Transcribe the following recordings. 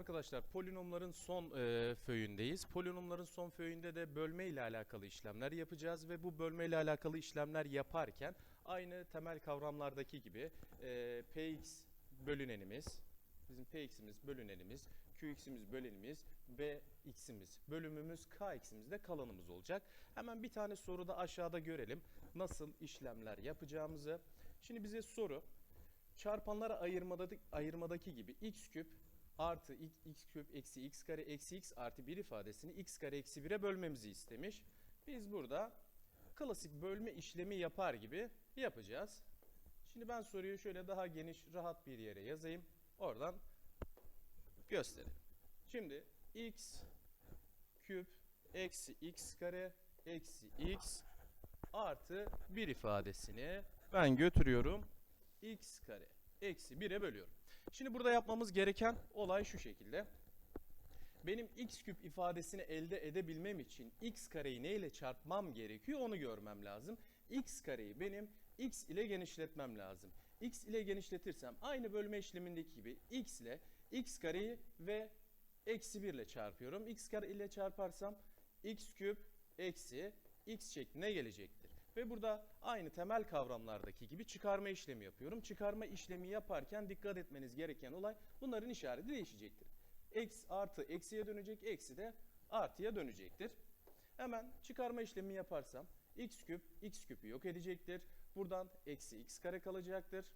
Arkadaşlar polinomların son e, föyündeyiz. Polinomların son föyünde de bölme ile alakalı işlemler yapacağız ve bu bölme ile alakalı işlemler yaparken aynı temel kavramlardaki gibi e, px bölünenimiz, bizim px'imiz bölünenimiz, qx'imiz bölünenimiz, bx'imiz bölümümüz, kx'imiz de kalanımız olacak. Hemen bir tane soruda aşağıda görelim nasıl işlemler yapacağımızı. Şimdi bize soru çarpanlara ayırmadaki, ayırmadaki gibi x küp artı x, küp eksi x kare eksi x artı 1 ifadesini x kare eksi 1'e bölmemizi istemiş. Biz burada klasik bölme işlemi yapar gibi yapacağız. Şimdi ben soruyu şöyle daha geniş rahat bir yere yazayım. Oradan gösterelim. Şimdi x küp eksi x kare eksi x artı 1 ifadesini ben götürüyorum x kare eksi 1'e bölüyorum. Şimdi burada yapmamız gereken olay şu şekilde. Benim x küp ifadesini elde edebilmem için x kareyi ne ile çarpmam gerekiyor onu görmem lazım. x kareyi benim x ile genişletmem lazım. x ile genişletirsem aynı bölme işlemindeki gibi x ile x kareyi ve eksi 1 ile çarpıyorum. x kare ile çarparsam x küp eksi x şeklinde gelecektir. Ve burada aynı temel kavramlardaki gibi çıkarma işlemi yapıyorum. Çıkarma işlemi yaparken dikkat etmeniz gereken olay bunların işareti değişecektir. X artı eksiye dönecek, eksi de artıya dönecektir. Hemen çıkarma işlemi yaparsam x küp x küpü yok edecektir. Buradan eksi x kare kalacaktır.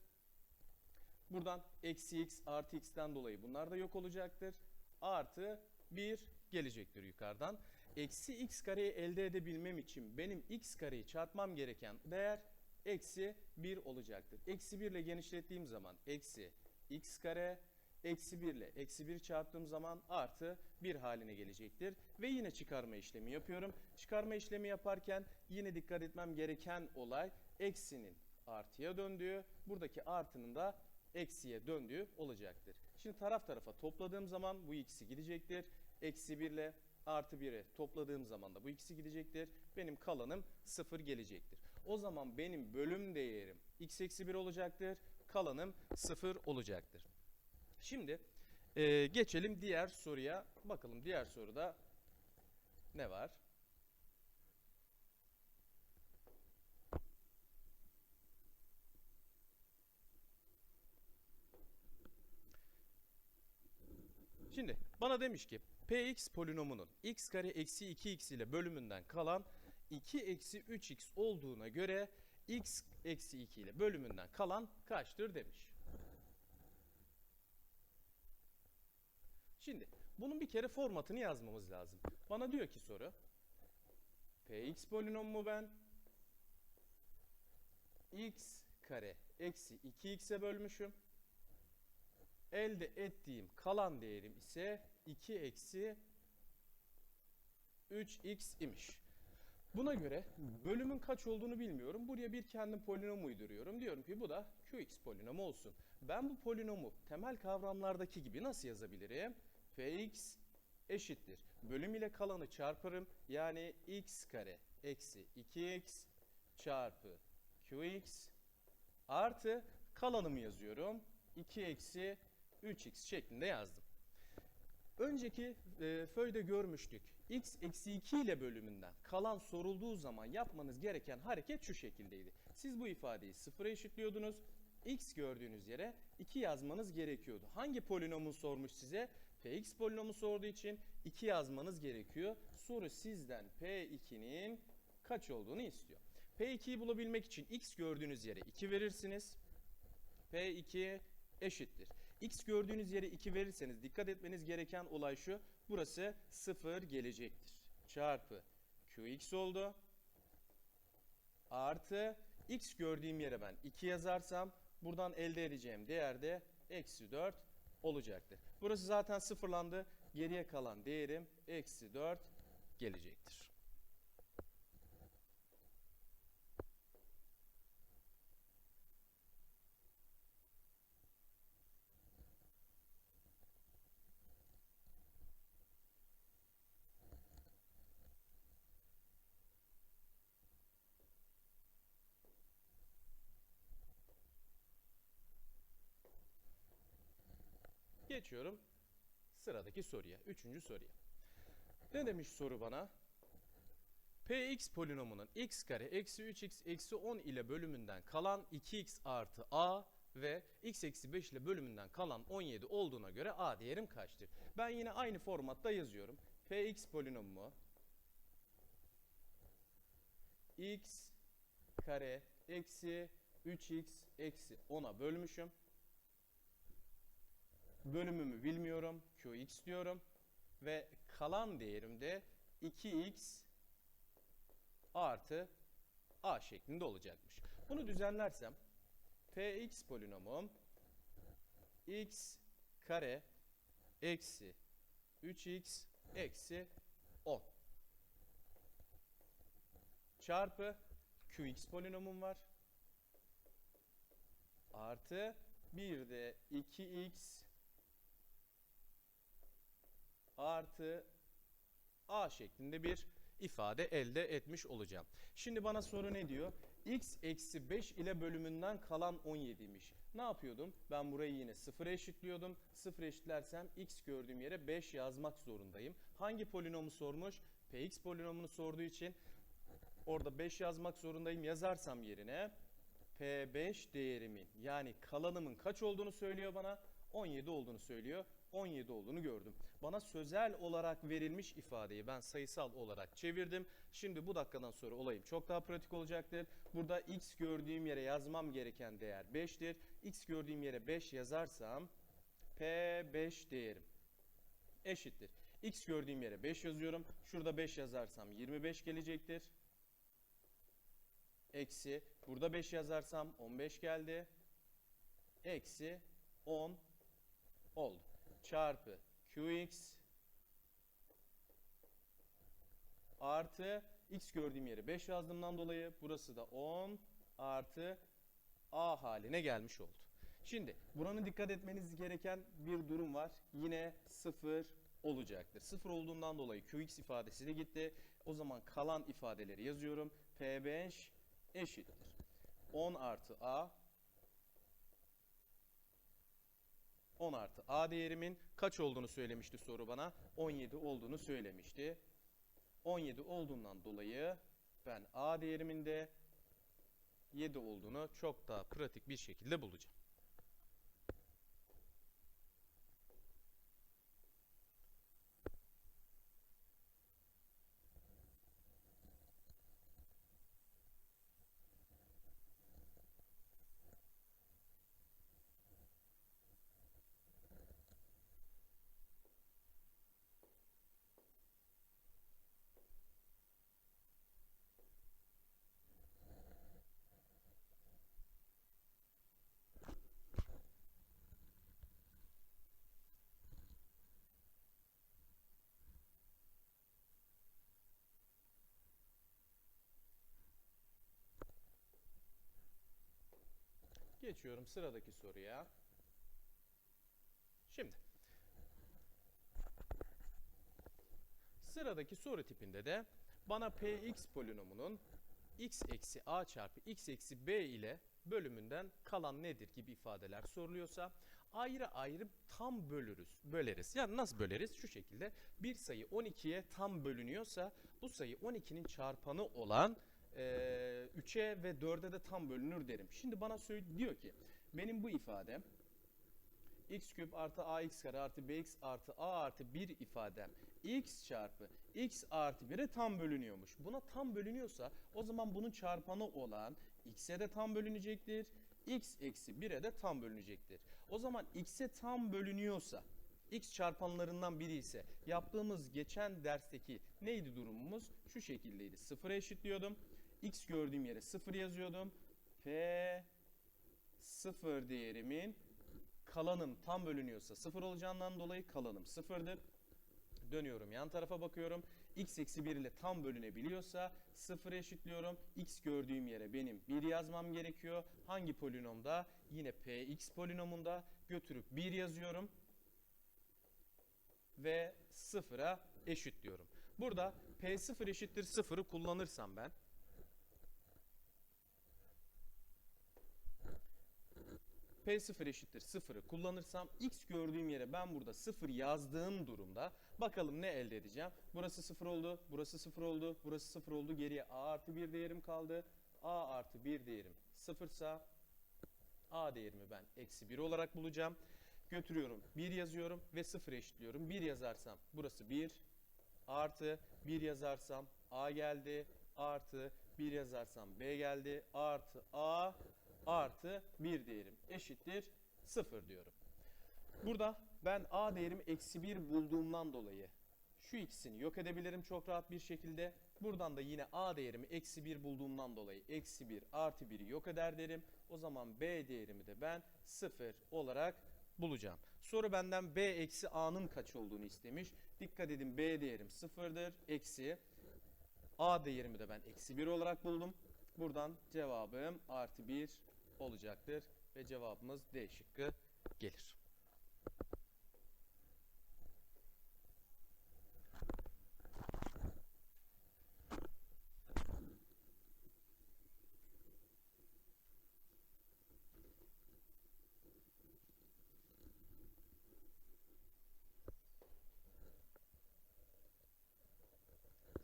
Buradan eksi x artı x'ten dolayı bunlar da yok olacaktır. Artı 1 gelecektir yukarıdan. Eksi x kareyi elde edebilmem için benim x kareyi çarpmam gereken değer eksi 1 olacaktır. Eksi 1 ile genişlettiğim zaman eksi x kare eksi 1 ile eksi 1 çarptığım zaman artı 1 haline gelecektir. Ve yine çıkarma işlemi yapıyorum. Çıkarma işlemi yaparken yine dikkat etmem gereken olay eksinin artıya döndüğü, buradaki artının da eksiye döndüğü olacaktır. Şimdi taraf tarafa topladığım zaman bu ikisi gidecektir. Eksi 1 ile artı 1'e topladığım zaman da bu ikisi gidecektir. Benim kalanım 0 gelecektir. O zaman benim bölüm değerim x eksi 1 olacaktır. Kalanım 0 olacaktır. Şimdi e, geçelim diğer soruya. Bakalım diğer soruda ne var? Şimdi bana demiş ki px polinomunun x kare eksi 2x ile bölümünden kalan 2 eksi 3x olduğuna göre x eksi 2 ile bölümünden kalan kaçtır demiş. Şimdi bunun bir kere formatını yazmamız lazım. Bana diyor ki soru px polinomu ben x kare eksi 2x'e bölmüşüm. Elde ettiğim kalan değerim ise 2 eksi 3x imiş. Buna göre bölümün kaç olduğunu bilmiyorum. Buraya bir kendim polinom uyduruyorum. Diyorum ki bu da qx polinomu olsun. Ben bu polinomu temel kavramlardaki gibi nasıl yazabilirim? fx eşittir. Bölüm ile kalanı çarparım. Yani x kare eksi 2x çarpı qx artı kalanımı yazıyorum. 2 eksi 3x şeklinde yazdım. Önceki e, föyde görmüştük. x eksi 2 ile bölümünden kalan sorulduğu zaman yapmanız gereken hareket şu şekildeydi. Siz bu ifadeyi sıfıra eşitliyordunuz. x gördüğünüz yere 2 yazmanız gerekiyordu. Hangi polinomu sormuş size? px polinomu sorduğu için 2 yazmanız gerekiyor. Soru sizden p2'nin kaç olduğunu istiyor. p2'yi bulabilmek için x gördüğünüz yere 2 verirsiniz. p2 eşittir. X gördüğünüz yere 2 verirseniz dikkat etmeniz gereken olay şu. Burası 0 gelecektir. Çarpı Qx oldu. Artı X gördüğüm yere ben 2 yazarsam buradan elde edeceğim değer de eksi 4 olacaktır. Burası zaten sıfırlandı. Geriye kalan değerim eksi 4 gelecektir. Geçiyorum sıradaki soruya. Üçüncü soruya. Ne demiş soru bana? Px polinomunun x kare eksi 3x eksi 10 ile bölümünden kalan 2x artı a ve x eksi 5 ile bölümünden kalan 17 olduğuna göre a değerim kaçtır? Ben yine aynı formatta yazıyorum. Px polinomu x kare eksi 3x eksi 10'a bölmüşüm. Bölümümü bilmiyorum. Qx diyorum. Ve kalan değerim de 2x artı a şeklinde olacakmış. Bunu düzenlersem px polinomum x kare eksi 3x eksi 10 çarpı qx polinomum var artı bir de 2x artı a şeklinde bir ifade elde etmiş olacağım. Şimdi bana soru ne diyor? x eksi 5 ile bölümünden kalan 17'ymiş. Ne yapıyordum? Ben burayı yine 0'a eşitliyordum. 0 eşitlersem x gördüğüm yere 5 yazmak zorundayım. Hangi polinomu sormuş? px polinomunu sorduğu için orada 5 yazmak zorundayım. Yazarsam yerine p5 değerimin yani kalanımın kaç olduğunu söylüyor bana? 17 olduğunu söylüyor. 17 olduğunu gördüm. Bana sözel olarak verilmiş ifadeyi ben sayısal olarak çevirdim. Şimdi bu dakikadan sonra olayım çok daha pratik olacaktır. Burada x gördüğüm yere yazmam gereken değer 5'tir. x gördüğüm yere 5 yazarsam p5 değerim eşittir. x gördüğüm yere 5 yazıyorum. Şurada 5 yazarsam 25 gelecektir. Eksi burada 5 yazarsam 15 geldi. Eksi 10 oldu. Çarpı qx artı x gördüğüm yere 5 yazdığımdan dolayı burası da 10 artı a haline gelmiş oldu. Şimdi buranın dikkat etmeniz gereken bir durum var. Yine 0 olacaktır. 0 olduğundan dolayı qx ifadesi de gitti. O zaman kalan ifadeleri yazıyorum. p5 eşittir. 10 artı a 10 artı a değerimin kaç olduğunu söylemişti soru bana. 17 olduğunu söylemişti. 17 olduğundan dolayı ben a değerimin de 7 olduğunu çok daha pratik bir şekilde bulacağım. Geçiyorum sıradaki soruya. Şimdi sıradaki soru tipinde de bana px polinomunun x eksi a çarpı x eksi b ile bölümünden kalan nedir gibi ifadeler soruluyorsa ayrı ayrı tam bölürüz, böleriz. Yani nasıl böleriz? Şu şekilde bir sayı 12'ye tam bölünüyorsa bu sayı 12'nin çarpanı olan e, 3'e ve 4'e de tam bölünür derim. Şimdi bana diyor ki benim bu ifadem x küp artı ax kare artı bx artı a artı 1 ifadem x çarpı x artı 1'e tam bölünüyormuş. Buna tam bölünüyorsa o zaman bunun çarpanı olan x'e de tam bölünecektir. x eksi 1'e de tam bölünecektir. O zaman x'e tam bölünüyorsa x çarpanlarından biri ise yaptığımız geçen dersteki neydi durumumuz? Şu şekildeydi. Sıfıra eşitliyordum. X gördüğüm yere 0 yazıyordum. p 0 değerimin kalanım tam bölünüyorsa 0 olacağından dolayı kalanım 0'dır. Dönüyorum yan tarafa bakıyorum. x eksi 1 ile tam bölünebiliyorsa 0 eşitliyorum. x gördüğüm yere benim 1 yazmam gerekiyor. Hangi polinomda? Yine px polinomunda götürüp 1 yazıyorum. Ve 0'a eşitliyorum. Burada p0 eşittir 0'ı kullanırsam ben P0 eşittir 0'ı kullanırsam x gördüğüm yere ben burada 0 yazdığım durumda bakalım ne elde edeceğim. Burası 0 oldu, burası 0 oldu, burası 0 oldu. Geriye a artı 1 değerim kaldı. a artı 1 değerim 0 sa a değerimi ben eksi 1 olarak bulacağım. Götürüyorum 1 yazıyorum ve 0 eşitliyorum. 1 yazarsam burası 1 artı 1 yazarsam a geldi artı 1 yazarsam b geldi artı a artı 1 değerim eşittir 0 diyorum. Burada ben a değerimi eksi 1 bulduğumdan dolayı şu ikisini yok edebilirim çok rahat bir şekilde. Buradan da yine a değerimi eksi 1 bulduğumdan dolayı eksi 1 artı 1'i yok eder derim. O zaman b değerimi de ben 0 olarak bulacağım. Soru benden b eksi a'nın kaç olduğunu istemiş. Dikkat edin b değerim 0'dır. Eksi a değerimi de ben eksi 1 olarak buldum. Buradan cevabım artı 1 olacaktır. Ve cevabımız D şıkkı gelir.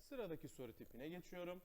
Sıradaki soru tipine geçiyorum.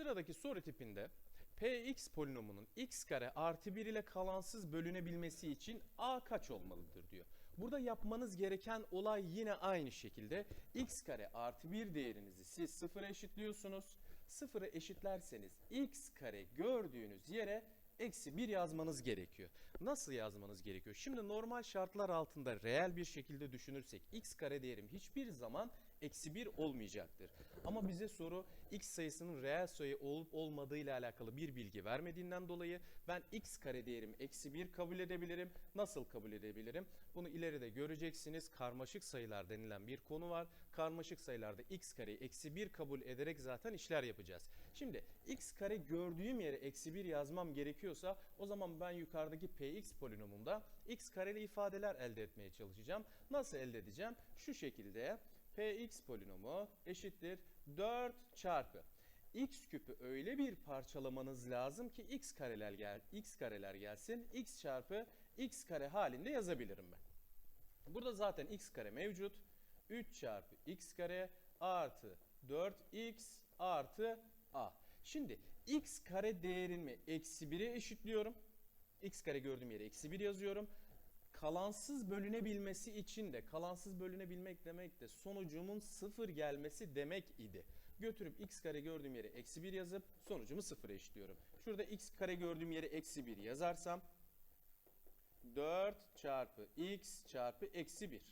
Sıradaki soru tipinde px polinomunun x kare artı 1 ile kalansız bölünebilmesi için a kaç olmalıdır diyor. Burada yapmanız gereken olay yine aynı şekilde x kare artı 1 değerinizi siz sıfıra eşitliyorsunuz. Sıfıra eşitlerseniz x kare gördüğünüz yere eksi 1 yazmanız gerekiyor. Nasıl yazmanız gerekiyor? Şimdi normal şartlar altında reel bir şekilde düşünürsek x kare değerim hiçbir zaman eksi 1 olmayacaktır. Ama bize soru x sayısının reel sayı olup olmadığı ile alakalı bir bilgi vermediğinden dolayı ben x kare değerimi eksi 1 kabul edebilirim. Nasıl kabul edebilirim? Bunu ileride göreceksiniz. Karmaşık sayılar denilen bir konu var. Karmaşık sayılarda x kareyi eksi 1 kabul ederek zaten işler yapacağız. Şimdi x kare gördüğüm yere eksi 1 yazmam gerekiyorsa o zaman ben yukarıdaki px polinomumda x kareli ifadeler elde etmeye çalışacağım. Nasıl elde edeceğim? Şu şekilde px polinomu eşittir 4 çarpı x küpü öyle bir parçalamanız lazım ki x kareler gel x kareler gelsin. x çarpı x kare halinde yazabilirim ben. Burada zaten x kare mevcut. 3 çarpı x kare artı 4x artı a. Şimdi x kare değerimi eksi 1'e eşitliyorum. x kare gördüğüm yere eksi 1 yazıyorum. Kalansız bölünebilmesi için de kalansız bölünebilmek demek de sonucumun 0 gelmesi demek idi. Götürüp x kare gördüğüm yere eksi 1 yazıp sonucumu 0'a eşitliyorum. Şurada x kare gördüğüm yere eksi 1 yazarsam 4 çarpı x çarpı eksi 1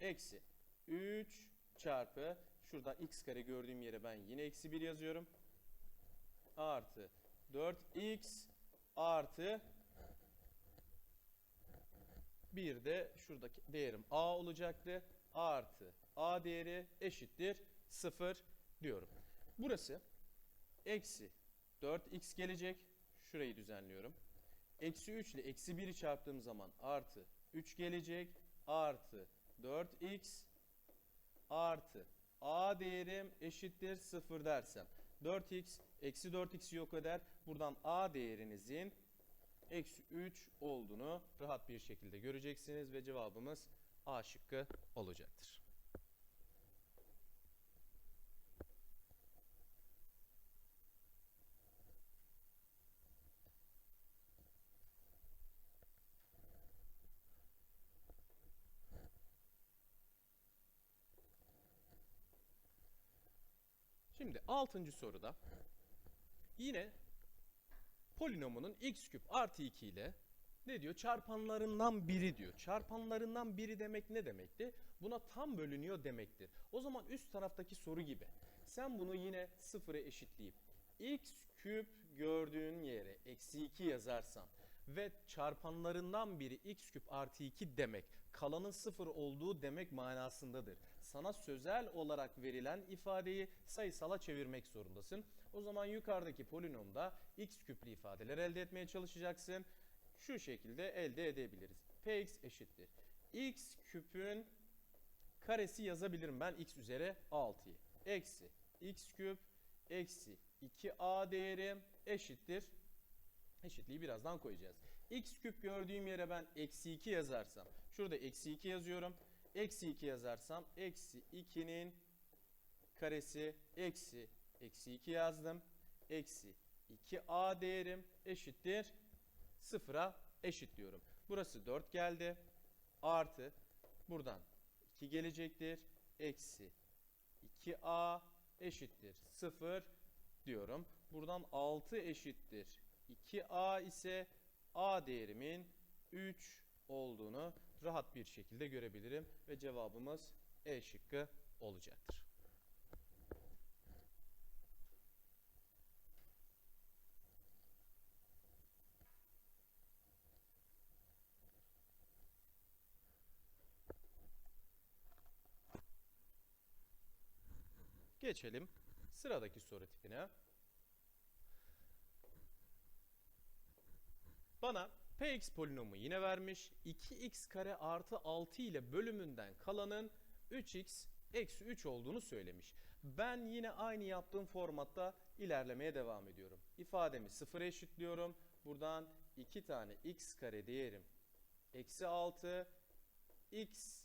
eksi 3 çarpı şurada x kare gördüğüm yere ben yine eksi 1 yazıyorum. Artı 4x artı bir de şuradaki değerim a olacaktı. Artı a değeri eşittir 0 diyorum. Burası eksi 4x gelecek. Şurayı düzenliyorum. Eksi 3 ile eksi 1'i çarptığım zaman artı 3 gelecek. Artı 4x artı a değerim eşittir 0 dersem 4x eksi 4x yok eder. Buradan a değerinizin eksi 3 olduğunu rahat bir şekilde göreceksiniz ve cevabımız A şıkkı olacaktır. Şimdi altıncı soruda yine polinomunun x küp artı 2 ile ne diyor? Çarpanlarından biri diyor. Çarpanlarından biri demek ne demekti? Buna tam bölünüyor demektir. O zaman üst taraftaki soru gibi. Sen bunu yine sıfıra eşitleyip x küp gördüğün yere eksi 2 yazarsan ve çarpanlarından biri x küp artı 2 demek kalanın sıfır olduğu demek manasındadır. Sana sözel olarak verilen ifadeyi sayısala çevirmek zorundasın. O zaman yukarıdaki polinomda x küplü ifadeler elde etmeye çalışacaksın. Şu şekilde elde edebiliriz. px eşittir. x küpün karesi yazabilirim ben x üzeri 6'yı. eksi x küp eksi 2a değerim eşittir. Eşitliği birazdan koyacağız. x küp gördüğüm yere ben eksi 2 yazarsam. Şurada eksi 2 yazıyorum. Eksi 2 yazarsam eksi 2'nin karesi eksi eksi 2 yazdım. Eksi 2a değerim eşittir. Sıfıra eşitliyorum. Burası 4 geldi. Artı buradan 2 gelecektir. Eksi 2a eşittir 0 diyorum. Buradan 6 eşittir 2a ise a değerimin 3 olduğunu rahat bir şekilde görebilirim ve cevabımız E şıkkı olacaktır. Geçelim sıradaki soru tipine. Bana px polinomu yine vermiş. 2x kare artı 6 ile bölümünden kalanın 3x eksi 3 olduğunu söylemiş. Ben yine aynı yaptığım formatta ilerlemeye devam ediyorum. İfademi sıfıra eşitliyorum. Buradan 2 tane x kare değerim eksi 6 x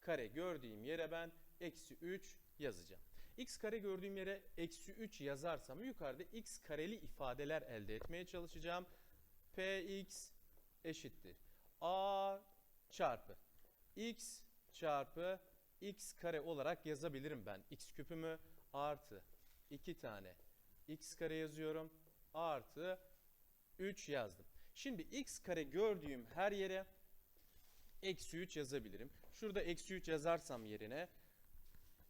kare gördüğüm yere ben eksi 3 yazacağım. x kare gördüğüm yere eksi 3 yazarsam yukarıda x kareli ifadeler elde etmeye çalışacağım. px eşittir. a çarpı x çarpı x kare olarak yazabilirim ben. x küpümü artı 2 tane x kare yazıyorum. Artı 3 yazdım. Şimdi x kare gördüğüm her yere eksi 3 yazabilirim. Şurada eksi 3 yazarsam yerine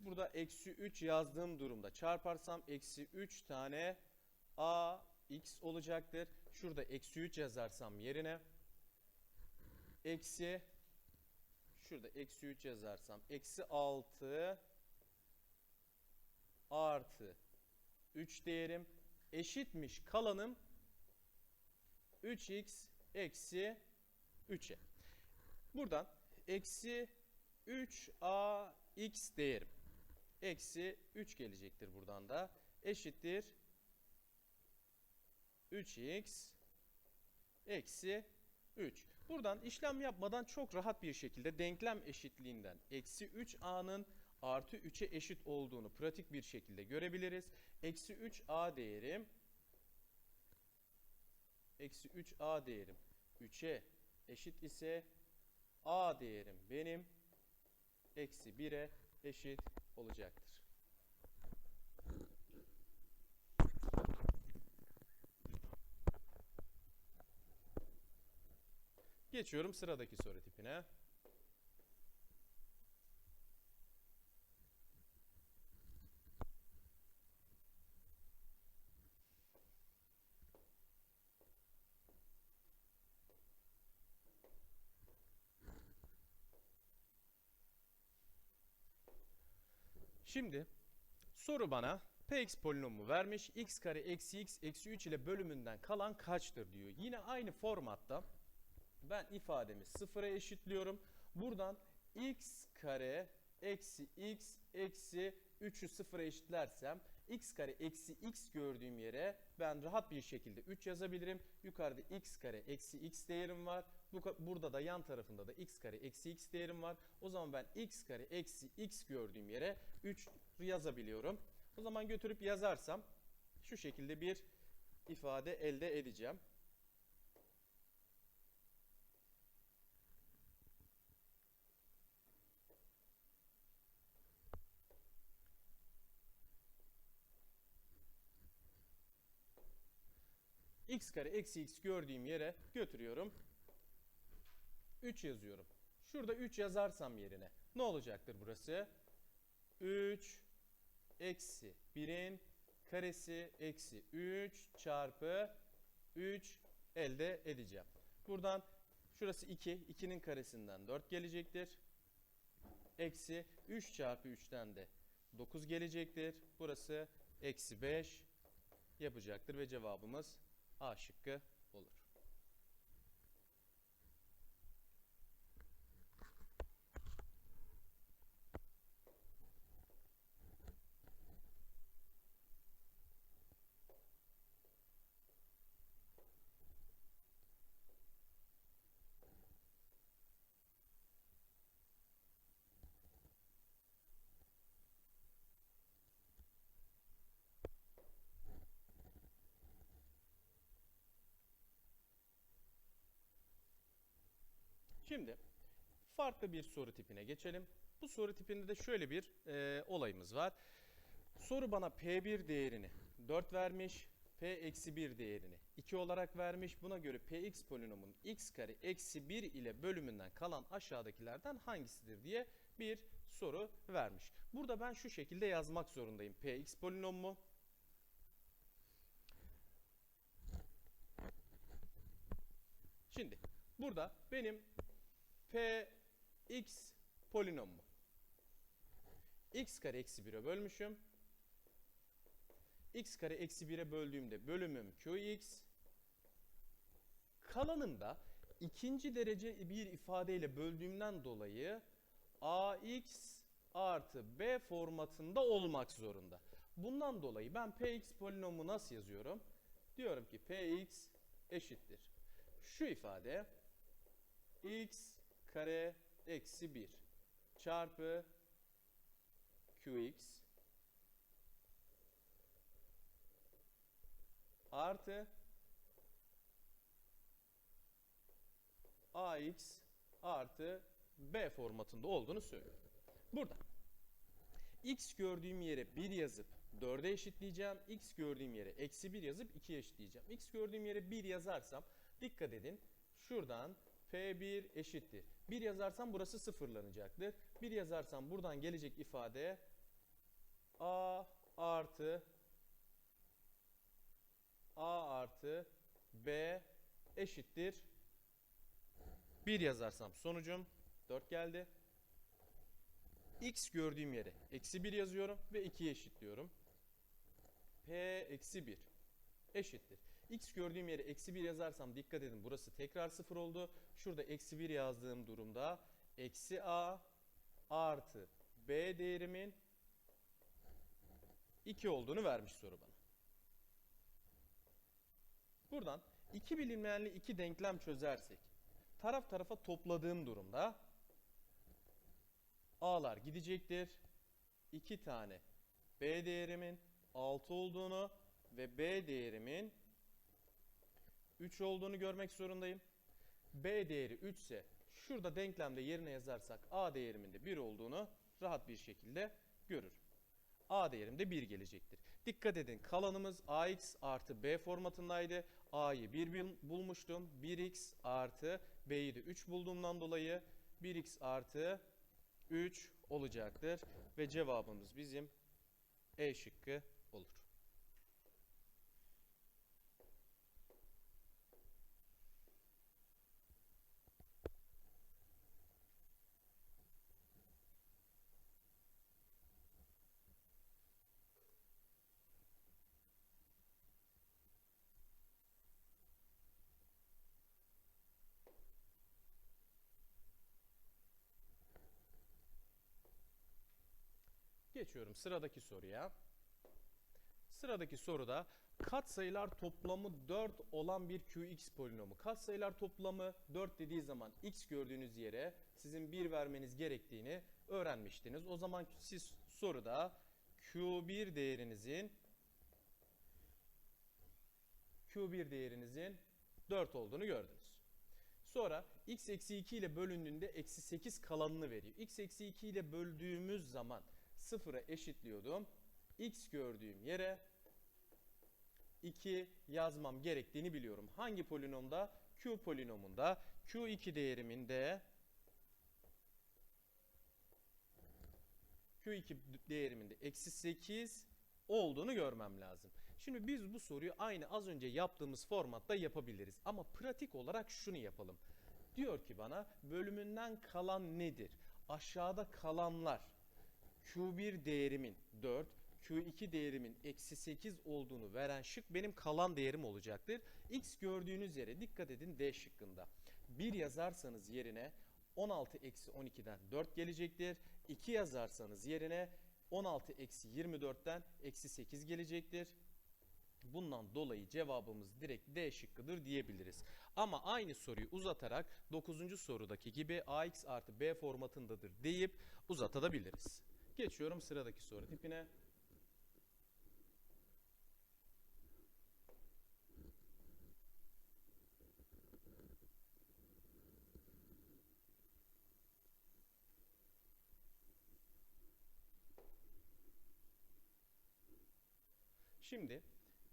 burada eksi 3 yazdığım durumda çarparsam eksi 3 tane a x olacaktır. Şurada eksi 3 yazarsam yerine eksi şurada eksi 3 yazarsam eksi 6 artı 3 değerim eşitmiş kalanım 3x eksi 3'e. Buradan eksi 3ax değerim. Eksi 3 gelecektir buradan da. Eşittir 3x eksi 3. Buradan işlem yapmadan çok rahat bir şekilde denklem eşitliğinden eksi 3a'nın artı 3'e eşit olduğunu pratik bir şekilde görebiliriz. Eksi 3a değerim eksi 3a değerim 3'e eşit ise a değerim benim eksi 1'e eşit olacaktır. Geçiyorum sıradaki soru tipine. Şimdi soru bana px polinomu vermiş. x kare eksi x eksi 3 ile bölümünden kalan kaçtır diyor. Yine aynı formatta ben ifademi sıfıra eşitliyorum. Buradan x kare eksi x eksi 3'ü sıfıra eşitlersem x kare eksi x gördüğüm yere ben rahat bir şekilde 3 yazabilirim. Yukarıda x kare eksi x değerim var. Bu, burada da yan tarafında da x kare eksi x değerim var. O zaman ben x kare eksi x gördüğüm yere 3 yazabiliyorum. O zaman götürüp yazarsam şu şekilde bir ifade elde edeceğim. x kare eksi x gördüğüm yere götürüyorum. 3 yazıyorum. Şurada 3 yazarsam yerine ne olacaktır burası? 3 eksi 1'in karesi eksi 3 çarpı 3 elde edeceğim. Buradan şurası 2. 2'nin karesinden 4 gelecektir. Eksi 3 çarpı 3'ten de 9 gelecektir. Burası eksi 5 yapacaktır ve cevabımız A şıkkı olur. Şimdi farklı bir soru tipine geçelim. Bu soru tipinde de şöyle bir e, olayımız var. Soru bana P1 değerini 4 vermiş, P-1 değerini 2 olarak vermiş. Buna göre Px polinomun x kare eksi 1 ile bölümünden kalan aşağıdakilerden hangisidir diye bir soru vermiş. Burada ben şu şekilde yazmak zorundayım. Px polinomu Şimdi burada benim Px polinomu x kare eksi 1'e bölmüşüm. x kare eksi 1'e böldüğümde bölümüm qx. Kalanında ikinci derece bir ifadeyle böldüğümden dolayı ax artı b formatında olmak zorunda. Bundan dolayı ben px polinomu nasıl yazıyorum? Diyorum ki px eşittir. Şu ifade x kare eksi 1 çarpı qx artı ax artı b formatında olduğunu söylüyor. Burada x gördüğüm yere 1 yazıp 4'e eşitleyeceğim. x gördüğüm yere eksi 1 yazıp 2'ye eşitleyeceğim. x gördüğüm yere 1 yazarsam dikkat edin şuradan P1 eşittir. 1 yazarsam burası sıfırlanacaktır. 1 yazarsam buradan gelecek ifade A artı A artı B eşittir. 1 yazarsam sonucum 4 geldi. X gördüğüm yere eksi 1 yazıyorum ve 2'ye eşitliyorum. P eksi 1 eşittir. X gördüğüm yere eksi 1 yazarsam dikkat edin burası tekrar 0 oldu. Şurada eksi 1 yazdığım durumda eksi A artı B değerimin 2 olduğunu vermiş soru bana. Buradan iki bilinmeyenli iki denklem çözersek taraf tarafa topladığım durumda A'lar gidecektir. 2 tane B değerimin 6 olduğunu ve B değerimin 3 olduğunu görmek zorundayım. B değeri 3 ise şurada denklemde yerine yazarsak A değerimin de 1 olduğunu rahat bir şekilde görür. A değerim de 1 gelecektir. Dikkat edin kalanımız AX artı B formatındaydı. A'yı 1 bulmuştum. 1X artı B'yi de 3 bulduğumdan dolayı 1X artı 3 olacaktır. Ve cevabımız bizim E şıkkı olur. Geçiyorum sıradaki soruya. Sıradaki soruda katsayılar toplamı 4 olan bir qx polinomu. Katsayılar toplamı 4 dediği zaman x gördüğünüz yere sizin 1 vermeniz gerektiğini öğrenmiştiniz. O zaman siz soruda q1 değerinizin q1 değerinizin 4 olduğunu gördünüz. Sonra x eksi 2 ile bölündüğünde eksi 8 kalanını veriyor. x eksi 2 ile böldüğümüz zaman sıfıra eşitliyordum. X gördüğüm yere 2 yazmam gerektiğini biliyorum. Hangi polinomda? Q polinomunda. Q2 değerimin de Q2 değerimin de eksi 8 olduğunu görmem lazım. Şimdi biz bu soruyu aynı az önce yaptığımız formatta yapabiliriz. Ama pratik olarak şunu yapalım. Diyor ki bana bölümünden kalan nedir? Aşağıda kalanlar Q1 değerimin 4, Q2 değerimin eksi 8 olduğunu veren şık benim kalan değerim olacaktır. X gördüğünüz yere dikkat edin D şıkkında. 1 yazarsanız yerine 16 eksi 12'den 4 gelecektir. 2 yazarsanız yerine 16 eksi 24'ten eksi 8 gelecektir. Bundan dolayı cevabımız direkt D şıkkıdır diyebiliriz. Ama aynı soruyu uzatarak 9. sorudaki gibi AX artı B formatındadır deyip uzatabiliriz. Geçiyorum sıradaki soru tipine. Şimdi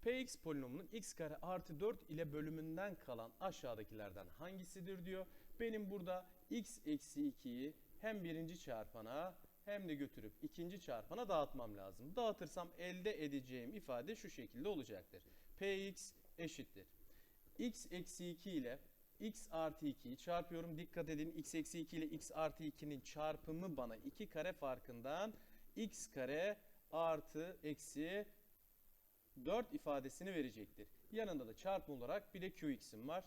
px polinomunun x kare artı 4 ile bölümünden kalan aşağıdakilerden hangisidir diyor. Benim burada x eksi 2'yi hem birinci çarpana hem de götürüp ikinci çarpana dağıtmam lazım. Dağıtırsam elde edeceğim ifade şu şekilde olacaktır. Px eşittir. x eksi 2 ile x artı 2'yi çarpıyorum. Dikkat edin x eksi 2 ile x artı 2'nin çarpımı bana 2 kare farkından x kare artı eksi 4 ifadesini verecektir. Yanında da çarpım olarak bir de qx'im var.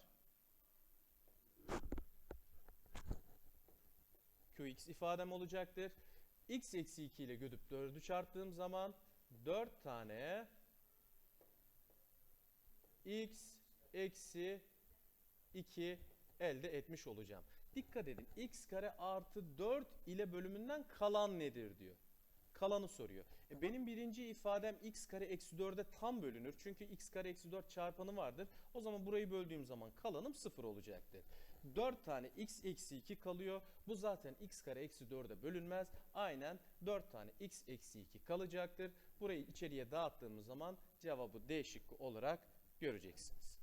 qx ifadem olacaktır. X eksi 2 ile götürüp 4'ü çarptığım zaman 4 tane x eksi 2 elde etmiş olacağım. Dikkat edin x kare artı 4 ile bölümünden kalan nedir diyor. Kalanı soruyor. E benim birinci ifadem x kare eksi 4'e tam bölünür. Çünkü x kare eksi 4 çarpanı vardır. O zaman burayı böldüğüm zaman kalanım 0 olacaktır. 4 tane x eksi 2 kalıyor. Bu zaten x kare eksi 4'e bölünmez. Aynen 4 tane x eksi 2 kalacaktır. Burayı içeriye dağıttığımız zaman cevabı D şıkkı olarak göreceksiniz.